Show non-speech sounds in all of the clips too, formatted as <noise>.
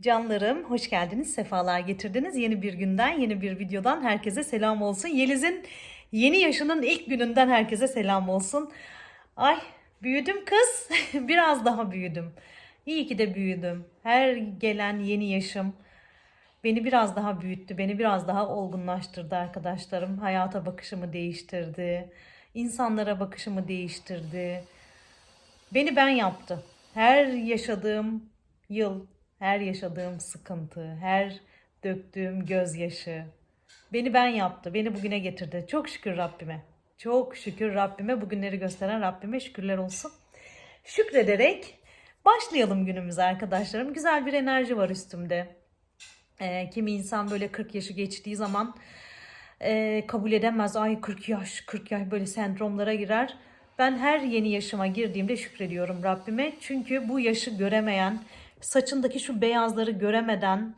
Canlarım hoş geldiniz, sefalar getirdiniz. Yeni bir günden, yeni bir videodan herkese selam olsun. Yeliz'in yeni yaşının ilk gününden herkese selam olsun. Ay büyüdüm kız, <laughs> biraz daha büyüdüm. İyi ki de büyüdüm. Her gelen yeni yaşım beni biraz daha büyüttü, beni biraz daha olgunlaştırdı arkadaşlarım. Hayata bakışımı değiştirdi, insanlara bakışımı değiştirdi. Beni ben yaptı. Her yaşadığım yıl, her yaşadığım sıkıntı, her döktüğüm gözyaşı beni ben yaptı. Beni bugüne getirdi. Çok şükür Rabbime. Çok şükür Rabbime. Bugünleri gösteren Rabbime şükürler olsun. Şükrederek başlayalım günümüze arkadaşlarım. Güzel bir enerji var üstümde. Ee, kimi insan böyle 40 yaşı geçtiği zaman e, kabul edemez. Ay 40 yaş, 40 yaş böyle sendromlara girer. Ben her yeni yaşıma girdiğimde şükrediyorum Rabbime. Çünkü bu yaşı göremeyen, saçındaki şu beyazları göremeden,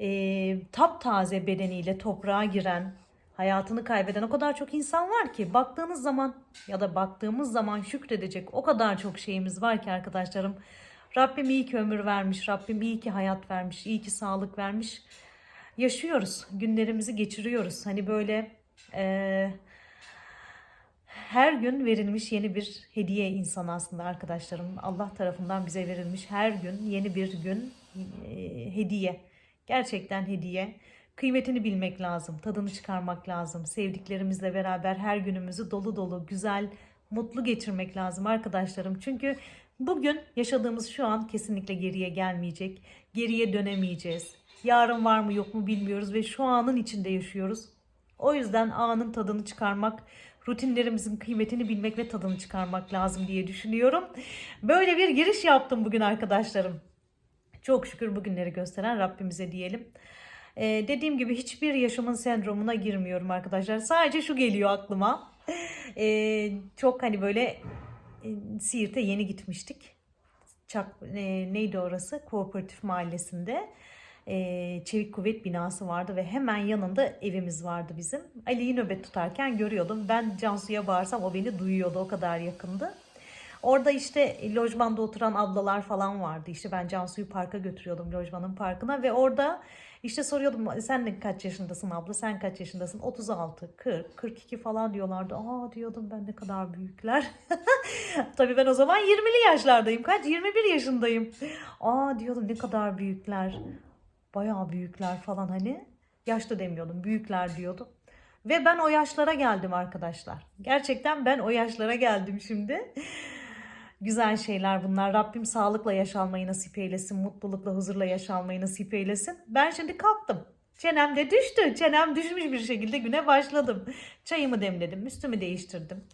e, taptaze bedeniyle toprağa giren, hayatını kaybeden o kadar çok insan var ki baktığınız zaman ya da baktığımız zaman şükredecek o kadar çok şeyimiz var ki arkadaşlarım. Rabbim iyi ki ömür vermiş, Rabbim iyi ki hayat vermiş, iyi ki sağlık vermiş. Yaşıyoruz, günlerimizi geçiriyoruz. Hani böyle e, her gün verilmiş yeni bir hediye insan aslında arkadaşlarım. Allah tarafından bize verilmiş her gün yeni bir gün e, hediye. Gerçekten hediye. Kıymetini bilmek lazım, tadını çıkarmak lazım. Sevdiklerimizle beraber her günümüzü dolu dolu, güzel, mutlu geçirmek lazım arkadaşlarım. Çünkü bugün yaşadığımız şu an kesinlikle geriye gelmeyecek. Geriye dönemeyeceğiz. Yarın var mı yok mu bilmiyoruz ve şu anın içinde yaşıyoruz. O yüzden anın tadını çıkarmak, rutinlerimizin kıymetini bilmek ve tadını çıkarmak lazım diye düşünüyorum. Böyle bir giriş yaptım bugün arkadaşlarım. Çok şükür bugünleri gösteren Rabbimize diyelim. Ee, dediğim gibi hiçbir yaşamın sendromuna girmiyorum arkadaşlar. Sadece şu geliyor aklıma. Ee, çok hani böyle e, Siirt'e yeni gitmiştik. Çak, e, neydi orası? Kooperatif mahallesinde. Çevik kuvvet binası vardı ve hemen yanında evimiz vardı bizim. Ali'yi nöbet tutarken görüyordum. Ben Cansu'ya bağırsam o beni duyuyordu. O kadar yakındı. Orada işte lojmanda oturan ablalar falan vardı. İşte ben Cansu'yu parka götürüyordum lojmanın parkına ve orada işte soruyordum sen kaç yaşındasın abla sen kaç yaşındasın 36 40 42 falan diyorlardı. Aa diyordum ben ne kadar büyükler. <laughs> Tabii ben o zaman 20'li yaşlardayım. Kaç 21 yaşındayım. Aa diyordum ne kadar büyükler. Bayağı büyükler falan hani. Yaşlı demiyordum büyükler diyordum. Ve ben o yaşlara geldim arkadaşlar. Gerçekten ben o yaşlara geldim şimdi. Güzel şeyler bunlar. Rabbim sağlıkla yaşalmayı nasip eylesin. Mutlulukla, huzurla yaşalmayı nasip eylesin. Ben şimdi kalktım. Çenem de düştü. Çenem düşmüş bir şekilde güne başladım. Çayımı demledim. Üstümü değiştirdim.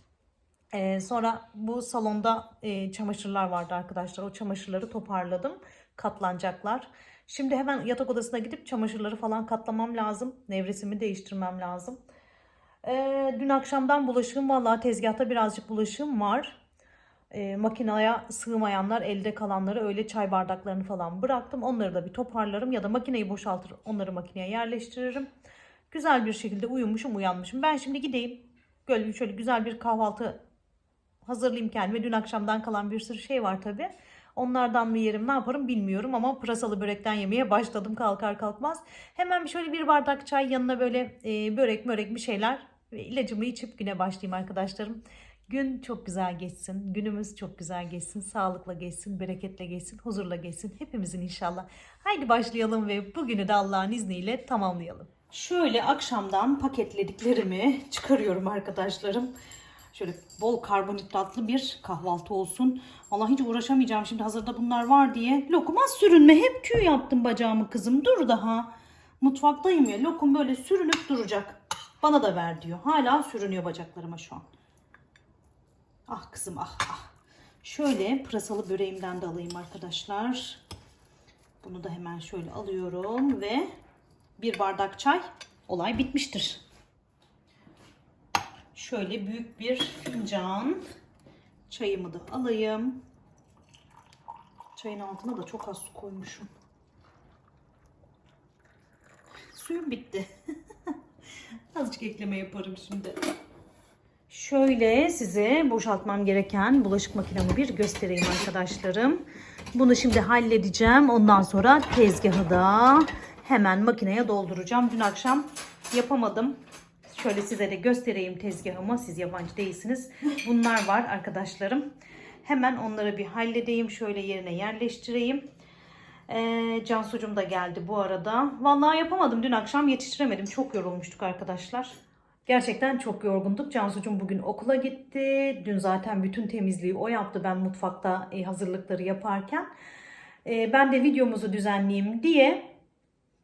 Ee, sonra bu salonda e, çamaşırlar vardı arkadaşlar. O çamaşırları toparladım. Katlanacaklar. Şimdi hemen yatak odasına gidip çamaşırları falan katlamam lazım. Nevresimi değiştirmem lazım. Ee, dün akşamdan bulaşığım vallahi tezgahta birazcık bulaşığım var. Ee, makineye sığmayanlar elde kalanları öyle çay bardaklarını falan bıraktım. Onları da bir toparlarım ya da makineyi boşaltır onları makineye yerleştiririm. Güzel bir şekilde uyumuşum uyanmışım. Ben şimdi gideyim. Böyle şöyle güzel bir kahvaltı hazırlayayım kendime. Dün akşamdan kalan bir sürü şey var tabii. Onlardan mı yerim ne yaparım bilmiyorum ama pırasalı börekten yemeye başladım kalkar kalkmaz. Hemen bir şöyle bir bardak çay yanına böyle e, börek mörek bir şeyler ve ilacımı içip güne başlayayım arkadaşlarım. Gün çok güzel geçsin. Günümüz çok güzel geçsin. Sağlıkla geçsin, bereketle geçsin, huzurla geçsin. Hepimizin inşallah. Haydi başlayalım ve bugünü de Allah'ın izniyle tamamlayalım. Şöyle akşamdan paketlediklerimi çıkarıyorum arkadaşlarım. Şöyle bol karbonhidratlı bir kahvaltı olsun. Allah hiç uğraşamayacağım şimdi hazırda bunlar var diye. Lokuma sürünme. Hep tüy yaptım bacağımı kızım. Dur daha. Mutfaktayım ya. Lokum böyle sürünüp duracak. Bana da ver diyor. Hala sürünüyor bacaklarıma şu an. Ah kızım ah ah. Şöyle pırasalı böreğimden de alayım arkadaşlar. Bunu da hemen şöyle alıyorum ve bir bardak çay olay bitmiştir. Şöyle büyük bir fincan çayımı da alayım. Çayın altına da çok az su koymuşum. Suyum bitti. <laughs> Azıcık ekleme yaparım şimdi. Şöyle size boşaltmam gereken bulaşık makinemi bir göstereyim arkadaşlarım. Bunu şimdi halledeceğim. Ondan sonra tezgahı da hemen makineye dolduracağım. Dün akşam yapamadım. Şöyle size de göstereyim tezgahımı. Siz yabancı değilsiniz. Bunlar var arkadaşlarım. Hemen onları bir halledeyim. Şöyle yerine yerleştireyim. Ee, Cansucum da geldi bu arada. Vallahi yapamadım. Dün akşam yetiştiremedim. Çok yorulmuştuk arkadaşlar. Gerçekten çok yorgunduk. Cansucum bugün okula gitti. Dün zaten bütün temizliği o yaptı. Ben mutfakta e, hazırlıkları yaparken. E, ben de videomuzu düzenleyeyim diye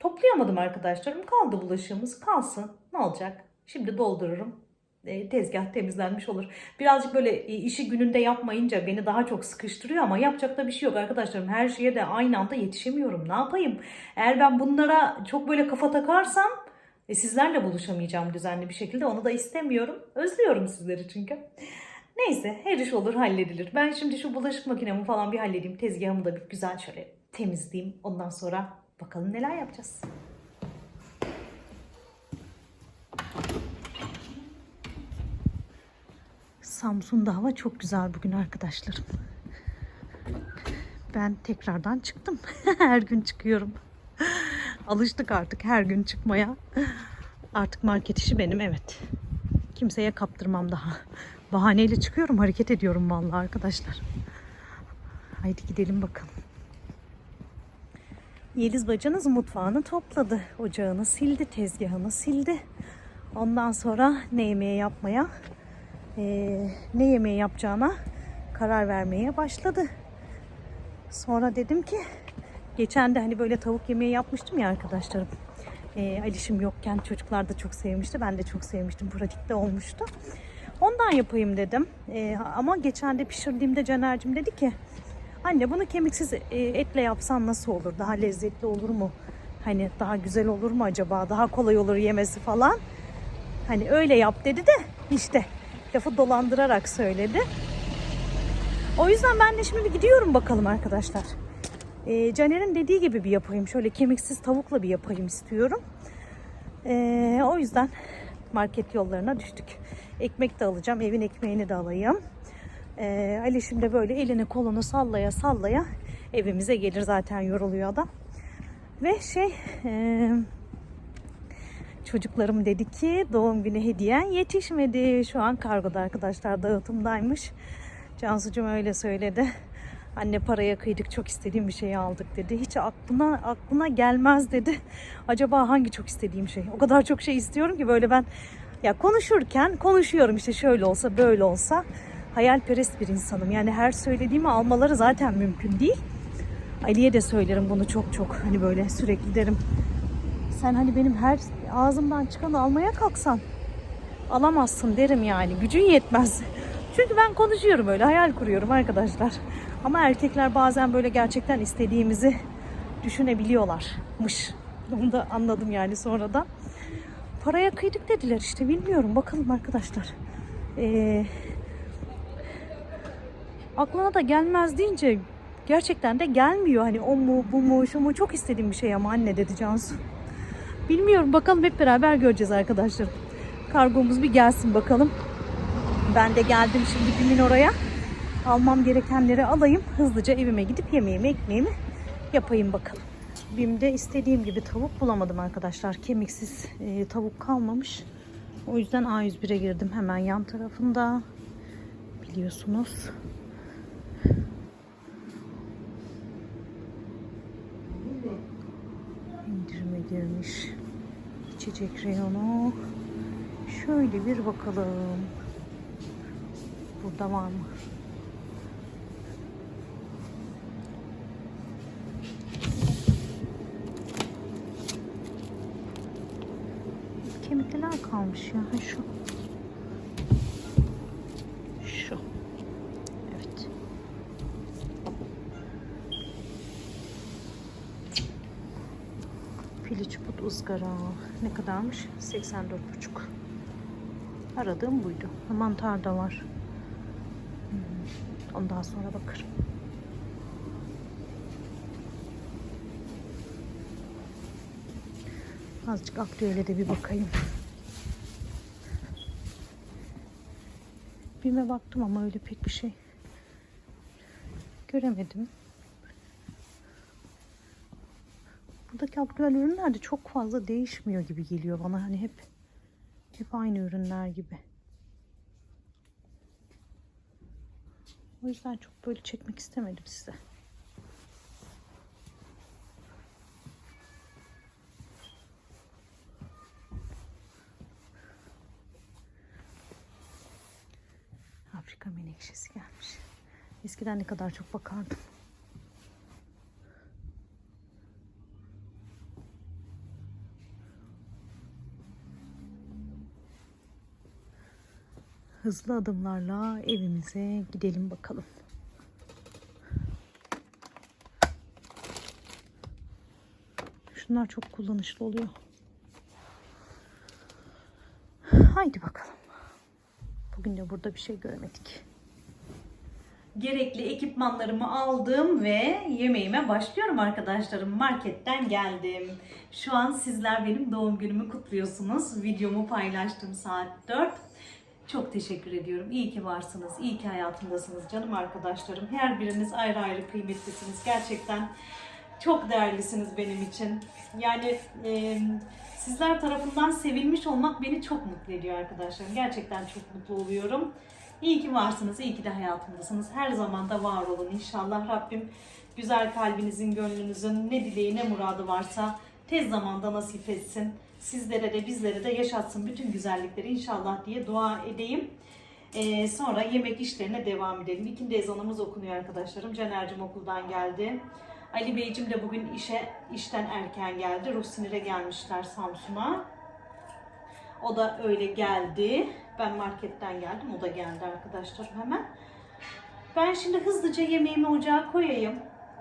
toplayamadım arkadaşlarım. Kaldı bulaşığımız. Kalsın. Ne olacak? Şimdi doldururum. E, tezgah temizlenmiş olur. Birazcık böyle e, işi gününde yapmayınca beni daha çok sıkıştırıyor ama yapacak da bir şey yok arkadaşlarım. Her şeye de aynı anda yetişemiyorum. Ne yapayım? Eğer ben bunlara çok böyle kafa takarsam e, sizlerle buluşamayacağım düzenli bir şekilde. Onu da istemiyorum. Özlüyorum sizleri çünkü. Neyse her iş olur halledilir. Ben şimdi şu bulaşık makinemi falan bir halledeyim. Tezgahımı da bir güzel şöyle temizleyeyim. Ondan sonra bakalım neler yapacağız. Samsun'da hava çok güzel bugün arkadaşlarım. Ben tekrardan çıktım. <laughs> her gün çıkıyorum. Alıştık artık her gün çıkmaya. Artık market işi benim evet. Kimseye kaptırmam daha. Bahaneyle çıkıyorum hareket ediyorum vallahi arkadaşlar. Haydi gidelim bakalım. Yeliz bacanız mutfağını topladı. Ocağını sildi, tezgahını sildi. Ondan sonra ne yemeği yapmaya, eee, ne yemeği yapacağına karar vermeye başladı. Sonra dedim ki geçen de hani böyle tavuk yemeği yapmıştım ya arkadaşlarım. Ee, Alişim yokken çocuklar da çok sevmişti. Ben de çok sevmiştim. Pratikte olmuştu. Ondan yapayım dedim. Ee, ama geçen de pişirdiğimde Caner'cim dedi ki anne bunu kemiksiz e, etle yapsan nasıl olur? Daha lezzetli olur mu? Hani daha güzel olur mu acaba? Daha kolay olur yemesi falan. Hani öyle yap dedi de işte lafı dolandırarak söyledi. O yüzden ben de şimdi bir gidiyorum bakalım arkadaşlar. Ee, Caner'in dediği gibi bir yapayım. Şöyle kemiksiz tavukla bir yapayım istiyorum. Ee, o yüzden market yollarına düştük. Ekmek de alacağım. Evin ekmeğini de alayım. Ee, Ali şimdi böyle elini kolunu sallaya sallaya evimize gelir. Zaten yoruluyor adam. Ve şey... E, Çocuklarım dedi ki doğum günü hediyen yetişmedi. Şu an kargoda arkadaşlar dağıtımdaymış. Cansucuğum öyle söyledi. Anne paraya kıydık çok istediğim bir şeyi aldık dedi. Hiç aklına aklına gelmez dedi. Acaba hangi çok istediğim şey? O kadar çok şey istiyorum ki böyle ben ya konuşurken konuşuyorum işte şöyle olsa böyle olsa. Hayalperest bir insanım. Yani her söylediğimi almaları zaten mümkün değil. Ali'ye de söylerim bunu çok çok. Hani böyle sürekli derim. Sen hani benim her ağzımdan çıkanı almaya kalksan alamazsın derim yani. Gücün yetmez. <laughs> Çünkü ben konuşuyorum öyle hayal kuruyorum arkadaşlar. Ama erkekler bazen böyle gerçekten istediğimizi düşünebiliyorlarmış. <laughs> Onu da anladım yani sonradan. Paraya kıydık dediler işte bilmiyorum bakalım arkadaşlar. Ee, aklına da gelmez deyince gerçekten de gelmiyor. Hani o mu bu mu şu mu çok istediğim bir şey ama anne dedi Cansu. Bilmiyorum bakalım hep beraber göreceğiz arkadaşlar. Kargomuz bir gelsin bakalım. Ben de geldim şimdi Bim'in oraya. Almam gerekenleri alayım. Hızlıca evime gidip yemeğimi, ekmeğimi yapayım bakalım. Bim'de istediğim gibi tavuk bulamadım arkadaşlar. Kemiksiz e, tavuk kalmamış. O yüzden A101'e girdim hemen yan tarafında. Biliyorsunuz. Girmiş. İçecek reyonu. Şöyle bir bakalım. Burada var mı? Kemikler kalmış ya. Şu. Izgara. Ne kadarmış? 84,5. Aradığım buydu. Mantar da var. Hmm, Ondan sonra bakarım. Azıcık aktüele de bir bakayım. Bime baktım ama öyle pek bir şey göremedim. Buradaki aktüel ürünler de çok fazla değişmiyor gibi geliyor bana. Hani hep hep aynı ürünler gibi. O yüzden çok böyle çekmek istemedim size. Afrika menekşesi gelmiş. Eskiden ne kadar çok bakardım. Hızlı adımlarla evimize gidelim bakalım. Şunlar çok kullanışlı oluyor. Haydi bakalım. Bugün de burada bir şey göremedik. Gerekli ekipmanlarımı aldım ve yemeğime başlıyorum arkadaşlarım. Marketten geldim. Şu an sizler benim doğum günümü kutluyorsunuz. Videomu paylaştım saat 4. Çok teşekkür ediyorum. İyi ki varsınız. İyi ki hayatımdasınız canım arkadaşlarım. Her biriniz ayrı ayrı kıymetlisiniz. Gerçekten çok değerlisiniz benim için. Yani e, sizler tarafından sevilmiş olmak beni çok mutlu ediyor arkadaşlarım. Gerçekten çok mutlu oluyorum. İyi ki varsınız, iyi ki de hayatımdasınız. Her zaman da var olun inşallah. Rabbim güzel kalbinizin, gönlünüzün ne dileği ne muradı varsa tez zamanda nasip etsin. Sizlere de bizlere de yaşatsın bütün güzellikleri inşallah diye dua edeyim. Ee, sonra yemek işlerine devam edelim. İkindi ezanımız okunuyor arkadaşlarım. Caner'cim okuldan geldi. Ali Beyciğim de bugün işe işten erken geldi. Ruh sinire gelmişler Samsun'a. O da öyle geldi. Ben marketten geldim. O da geldi arkadaşlar hemen. Ben şimdi hızlıca yemeğimi ocağa koyayım.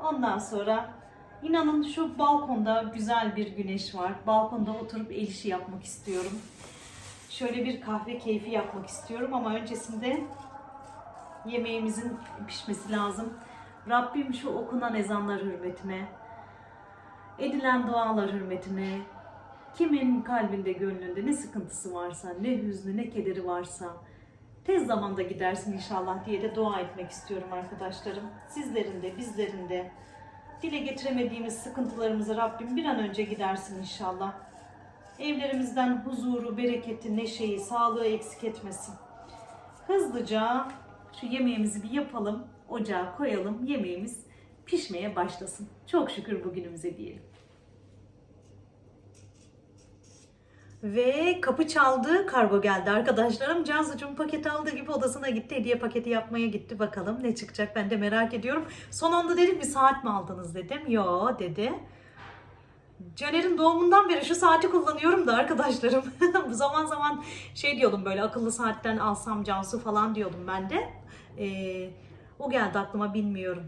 Ondan sonra inanın şu balkonda güzel bir güneş var. Balkonda oturup el işi yapmak istiyorum. Şöyle bir kahve keyfi yapmak istiyorum ama öncesinde yemeğimizin pişmesi lazım. Rabbim şu okunan ezanlar hürmetine, edilen dualar hürmetine, kimin kalbinde gönlünde ne sıkıntısı varsa, ne hüznü ne kederi varsa tez zamanda gidersin inşallah diye de dua etmek istiyorum arkadaşlarım. Sizlerin de bizlerin de dile getiremediğimiz sıkıntılarımızı Rabbim bir an önce gidersin inşallah. Evlerimizden huzuru, bereketi, neşeyi, sağlığı eksik etmesin. Hızlıca şu yemeğimizi bir yapalım, ocağa koyalım, yemeğimiz pişmeye başlasın. Çok şükür bugünümüze diyelim. Ve kapı çaldı, kargo geldi arkadaşlarım. Cansucuğum paket aldığı gibi odasına gitti. Hediye paketi yapmaya gitti. Bakalım ne çıkacak ben de merak ediyorum. Son anda dedim bir saat mi aldınız dedim. Yo dedi. Caner'in doğumundan beri şu saati kullanıyorum da arkadaşlarım. <laughs> Bu zaman zaman şey diyordum böyle akıllı saatten alsam Cansu falan diyordum ben de. Ee, o geldi aklıma bilmiyorum.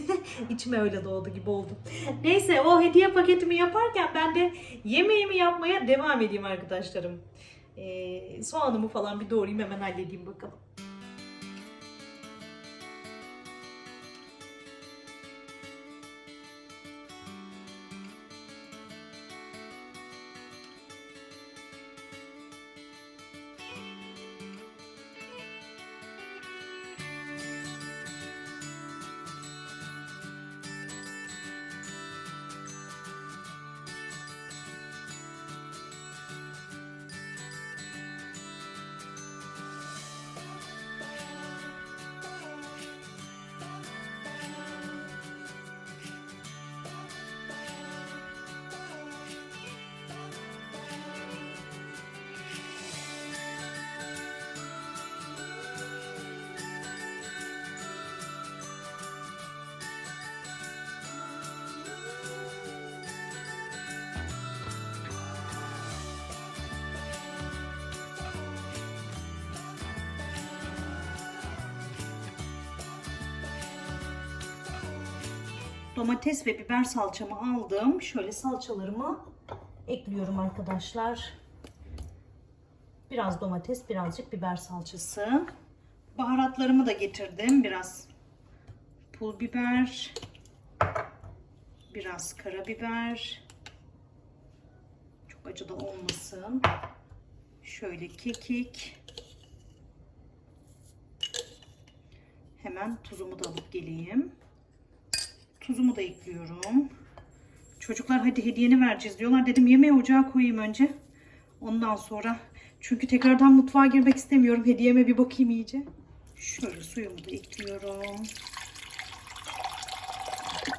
<laughs> İçime öyle doğdu gibi oldu. Neyse o hediye paketimi yaparken ben de yemeğimi yapmaya devam edeyim arkadaşlarım. Ee, soğanımı falan bir doğrayayım hemen halledeyim bakalım. Domates ve biber salçamı aldım. Şöyle salçalarımı ekliyorum arkadaşlar. Biraz domates, birazcık biber salçası. Baharatlarımı da getirdim. Biraz pul biber, biraz karabiber. Çok acı da olmasın. Şöyle kekik. Hemen tuzumu da alıp geleyim. Tuzumu da ekliyorum. Çocuklar hadi hediyeni vereceğiz diyorlar. Dedim yemeği ocağa koyayım önce. Ondan sonra. Çünkü tekrardan mutfağa girmek istemiyorum. Hediyeme bir bakayım iyice. Şöyle suyumu da ekliyorum.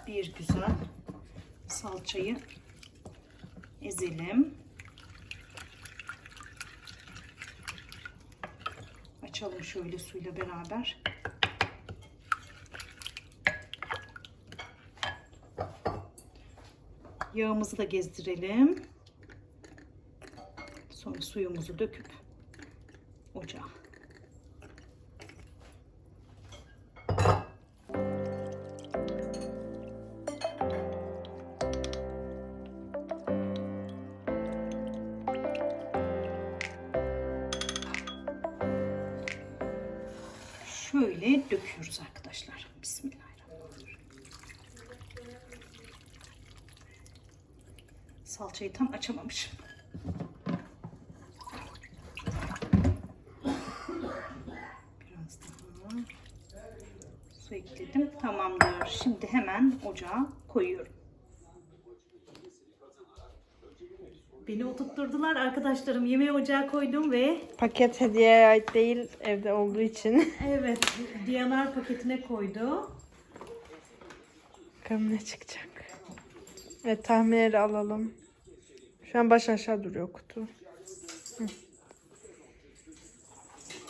Bir güzel salçayı ezelim. Açalım şöyle suyla beraber. Yağımızı da gezdirelim. Sonra suyumuzu döküp ocağa. Tam açamamışım. Biraz daha su ekledim. Tamamdır. Şimdi hemen ocağa koyuyorum. Beni oturtturdular arkadaşlarım. Yemeği ocağa koydum ve Paket hediyeye ait değil evde olduğu için. <laughs> evet DNR paketine koydu. Bakalım ne çıkacak. Evet tahminleri alalım. Şu an baş aşağı duruyor kutu. Hı.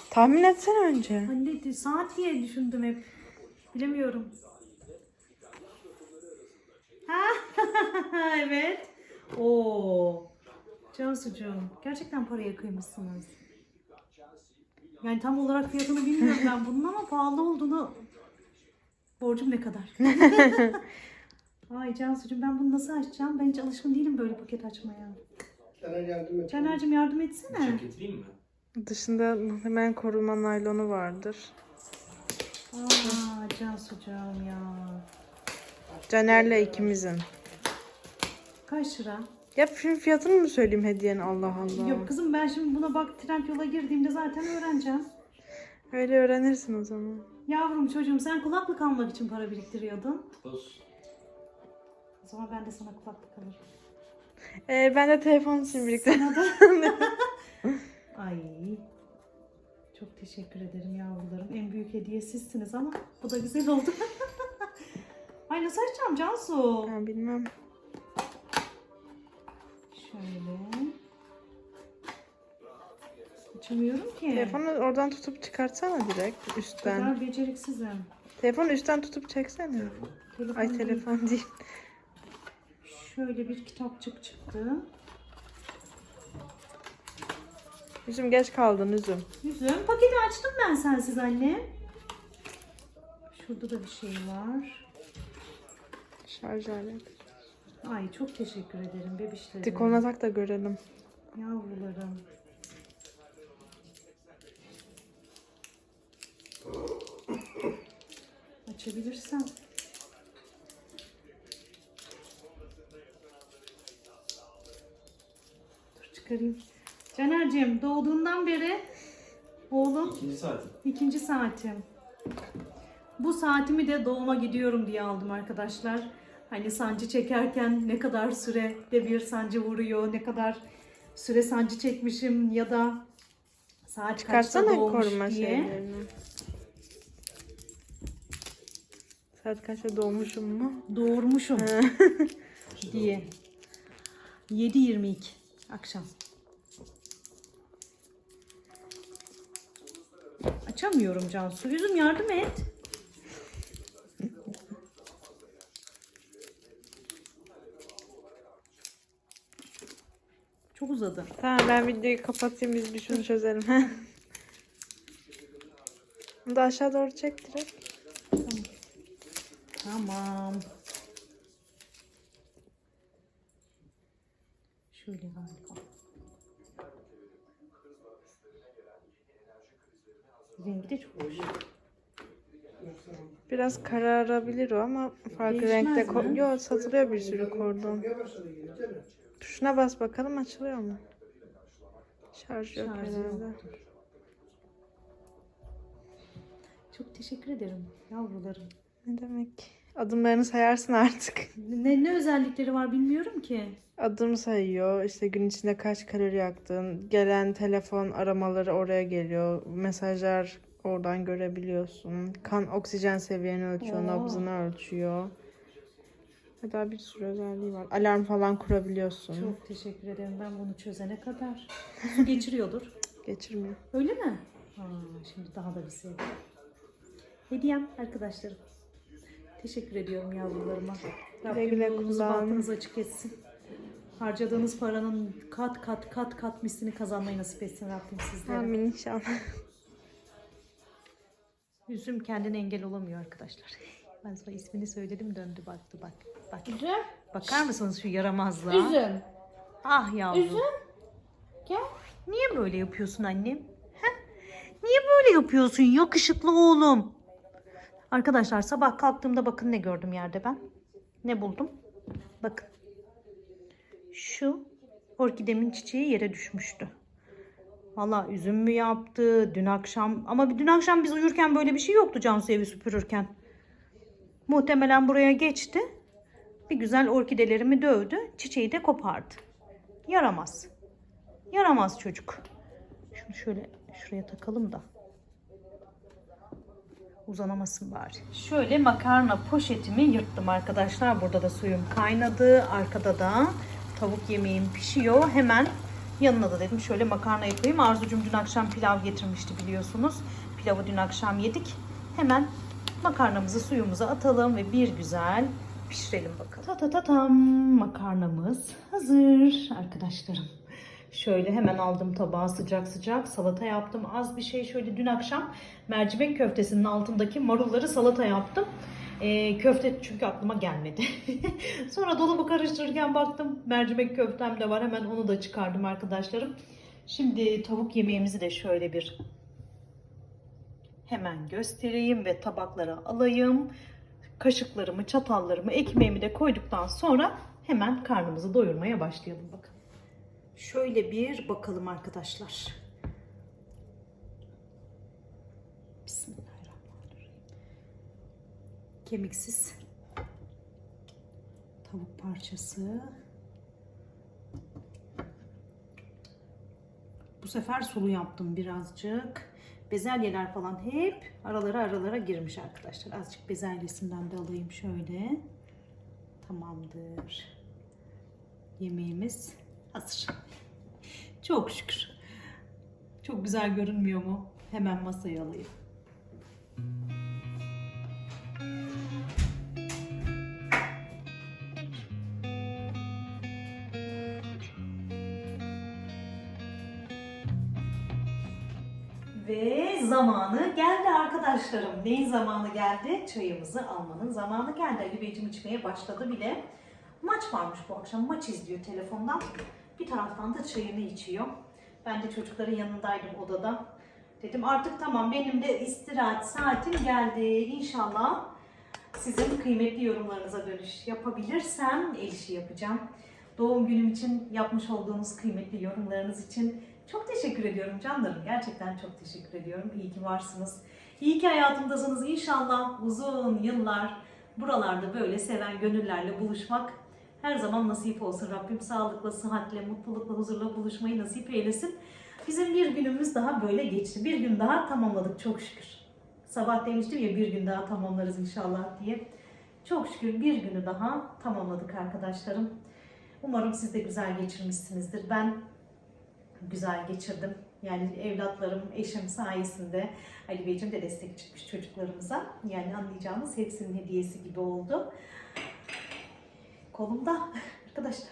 Tahmin etsene önce. Anne saat diye düşündüm hep. Bilemiyorum. Ha, <laughs> evet. Oo. Cansucuğum gerçekten paraya kıymışsınız. Yani tam olarak fiyatını bilmiyorum ben bunun ama pahalı olduğunu borcum ne kadar? <laughs> Ay Cansucuğum ben bunu nasıl açacağım? Ben hiç alışkın değilim böyle paket açmaya. Caner yardım et. Caner'cim yardım etsene. Getireyim mi? Dışında muhtemelen koruma naylonu vardır. Aa Cansucuğum ya. Caner'le ikimizin. Kaç lira? Ya film fiyatını mı söyleyeyim hediyenin Allah Allah. Yok kızım ben şimdi buna bak trend yola girdiğimde zaten öğreneceğim. Öyle öğrenirsin o zaman. Yavrum çocuğum sen kulaklık almak için para biriktiriyordun. Olsun. Zaman ben de sana kulaklık alırım. Ee, ben de telefon için birlikte. <laughs> Ay. Çok teşekkür ederim yavrularım. En büyük hediye sizsiniz ama bu da güzel oldu. <laughs> Ay nasıl açacağım Cansu? Ha, bilmem. Şöyle. Açamıyorum ki. Telefonu oradan tutup çıkartsana direkt üstten. kadar beceriksizim. Telefonu üstten tutup çeksene. Telefon Ay değil. telefon değil. Şöyle bir kitapçık çıktı. Üzüm geç kaldın üzüm. Yüzüm. Paketi açtım ben sensiz anne. Şurada da bir şey var. Şarj aleti. Ay çok teşekkür ederim bebişlerim. Dikonuna tak da görelim. Yavrularım. Açabilirsem. Çıkarayım. Caner'cim doğduğundan beri oğlum İkinci saatim. ikinci saatim. Bu saatimi de doğuma gidiyorum diye aldım arkadaşlar. Hani sancı çekerken ne kadar sürede bir sancı vuruyor, ne kadar süre sancı çekmişim ya da saat kaçta Çıkarsana doğmuş koruma diye. şeylerini. Saat kaçta doğmuşum mu? Doğurmuşum diye. <laughs> 7.22 akşam. Açamıyorum Cansu. Yüzüm yardım et. Çok uzadı. Tamam ben videoyu kapatayım biz bir şunu çözelim. <laughs> Bunu da aşağı doğru çek direkt. Tamam. Şöyle galiba. Rengi de çok hoş. Biraz kararabilir o ama farklı Değişmez renkte mi? ko- Yo, satılıyor bir sürü kordon. Tuşuna bas bakalım açılıyor mu? Şarj yok Şarjı herhalde. yoktur. Çok teşekkür ederim yavrularım. Ne demek? Adımlarını sayarsın artık. <laughs> Ne, ne özellikleri var bilmiyorum ki. Adım sayıyor. İşte gün içinde kaç kalori yaktın. Gelen telefon aramaları oraya geliyor. Mesajlar oradan görebiliyorsun. Kan oksijen seviyeni ölçüyor. Oo. Nabzını ölçüyor. Daha bir sürü özelliği var. Alarm falan kurabiliyorsun. Çok teşekkür ederim ben bunu çözene kadar. Su geçiriyordur. <laughs> Geçirmiyor. Öyle mi? Ha, şimdi daha da bir sevdim. Hediyem arkadaşlarım. Teşekkür ediyorum yavrularıma. Rabbim yolunuzu bahtınızı açık etsin. Harcadığınız paranın kat kat kat kat mislini kazanmayı nasip etsin Rabbim sizlere. Amin inşallah. Üzüm kendine engel olamıyor arkadaşlar. Ben sana ismini söyledim döndü baktı bak. Bak. Üzüm. Bakar mısınız şu yaramazlığa? Üzüm. Ah yavrum. Üzüm. Gel. Niye böyle yapıyorsun annem? Heh? Niye böyle yapıyorsun yakışıklı oğlum? Arkadaşlar sabah kalktığımda bakın ne gördüm yerde ben. Ne buldum? Bakın. Şu orkidemin çiçeği yere düşmüştü. Valla üzüm mü yaptı dün akşam ama dün akşam biz uyurken böyle bir şey yoktu Cansu evi süpürürken. Muhtemelen buraya geçti. Bir güzel orkidelerimi dövdü. Çiçeği de kopardı. Yaramaz. Yaramaz çocuk. Şunu şöyle şuraya takalım da. Uzanamasın bari. Şöyle makarna poşetimi yırttım arkadaşlar. Burada da suyum kaynadı. Arkada da tavuk yemeğim pişiyor. Hemen yanına da dedim şöyle makarna yapayım. Arzucum dün akşam pilav getirmişti biliyorsunuz. Pilavı dün akşam yedik. Hemen makarnamızı suyumuza atalım ve bir güzel pişirelim bakalım. Ta ta ta tam makarnamız hazır arkadaşlarım. Şöyle hemen aldım tabağa sıcak sıcak salata yaptım. Az bir şey şöyle dün akşam mercimek köftesinin altındaki marulları salata yaptım. Ee, köfte çünkü aklıma gelmedi. <laughs> Sonra dolabı karıştırırken baktım mercimek köftem de var. Hemen onu da çıkardım arkadaşlarım. Şimdi tavuk yemeğimizi de şöyle bir hemen göstereyim ve tabaklara alayım. Kaşıklarımı, çatallarımı, ekmeğimi de koyduktan sonra hemen karnımızı doyurmaya başlayalım bakın. Şöyle bir bakalım arkadaşlar. Bismillahirrahmanirrahim. Kemiksiz tavuk parçası. Bu sefer sulu yaptım birazcık. Bezelyeler falan hep aralara aralara girmiş arkadaşlar. Azıcık bezelyesinden de alayım şöyle. Tamamdır. Yemeğimiz hazır. Çok şükür. Çok güzel görünmüyor mu? Hemen masaya alayım. Ve zamanı geldi arkadaşlarım. Neyin zamanı geldi? Çayımızı almanın zamanı geldi. Ali Beyciğim içmeye başladı bile. Maç varmış bu akşam. Maç izliyor telefondan. Bir taraftan da çayını içiyor. Ben de çocukların yanındaydım odada. Dedim artık tamam benim de istirahat saatim geldi. İnşallah sizin kıymetli yorumlarınıza dönüş yapabilirsem el işi yapacağım. Doğum günüm için yapmış olduğunuz kıymetli yorumlarınız için çok teşekkür ediyorum canlarım. Gerçekten çok teşekkür ediyorum. İyi ki varsınız. İyi ki hayatımdasınız. İnşallah uzun yıllar buralarda böyle seven gönüllerle buluşmak her zaman nasip olsun. Rabbim sağlıkla, sıhhatle, mutlulukla, huzurla buluşmayı nasip eylesin. Bizim bir günümüz daha böyle geçti. Bir gün daha tamamladık çok şükür. Sabah demiştim ya bir gün daha tamamlarız inşallah diye. Çok şükür bir günü daha tamamladık arkadaşlarım. Umarım siz de güzel geçirmişsinizdir. Ben güzel geçirdim. Yani evlatlarım, eşim sayesinde Ali Beyciğim de destek çıkmış çocuklarımıza. Yani anlayacağınız hepsinin hediyesi gibi oldu. Kolumda arkadaşlar.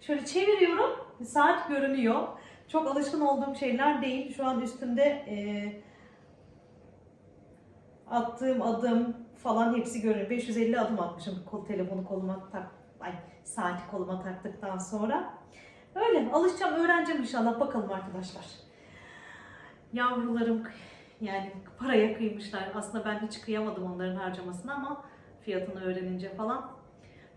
Şöyle çeviriyorum. Saat görünüyor. Çok alışkın olduğum şeyler değil. Şu an üstünde eee attığım adım falan hepsi görünüyor. 550 adım atmışım kol telefonu koluma tak ay saati koluma taktıktan sonra. Öyle alışacağım, öğreneceğim inşallah bakalım arkadaşlar. Yavrularım yani paraya kıymışlar. Aslında ben hiç kıyamadım onların harcamasını ama fiyatını öğrenince falan.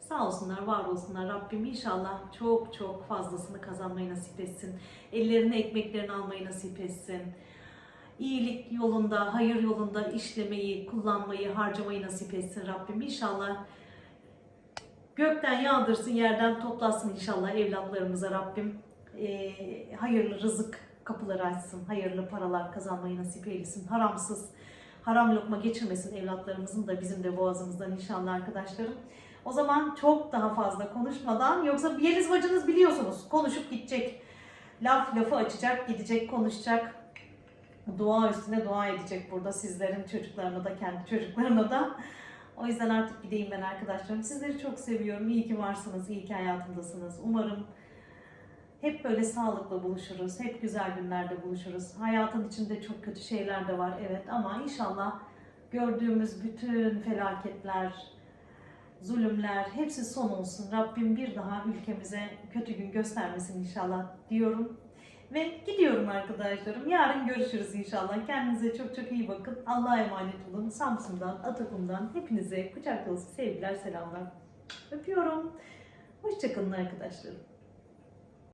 Sağ olsunlar, var olsunlar. Rabbim inşallah çok çok fazlasını kazanmayı nasip etsin. Ellerine ekmeklerini almayı nasip etsin. iyilik yolunda, hayır yolunda işlemeyi, kullanmayı, harcamayı nasip etsin Rabbim. İnşallah gökten yağdırsın, yerden toplasın inşallah evlatlarımıza Rabbim. Ee, hayırlı rızık kapıları açsın, hayırlı paralar kazanmayı nasip eylesin. Haramsız, haram lokma geçirmesin evlatlarımızın da bizim de boğazımızdan inşallah arkadaşlarım. O zaman çok daha fazla konuşmadan yoksa Yeliz bacınız biliyorsunuz konuşup gidecek. Laf lafı açacak, gidecek, konuşacak. Dua üstüne dua edecek burada sizlerin çocuklarına da kendi çocuklarına da. O yüzden artık gideyim ben arkadaşlarım. Sizleri çok seviyorum. İyi ki varsınız, iyi ki hayatımdasınız. Umarım hep böyle sağlıkla buluşuruz. Hep güzel günlerde buluşuruz. Hayatın içinde çok kötü şeyler de var evet ama inşallah gördüğümüz bütün felaketler, zulümler hepsi son olsun. Rabbim bir daha ülkemize kötü gün göstermesin inşallah diyorum. Ve gidiyorum arkadaşlarım. Yarın görüşürüz inşallah. Kendinize çok çok iyi bakın. Allah'a emanet olun. Samsun'dan, Atakum'dan hepinize kucak dolusu sevgiler, selamlar. Öpüyorum. Hoşçakalın arkadaşlarım.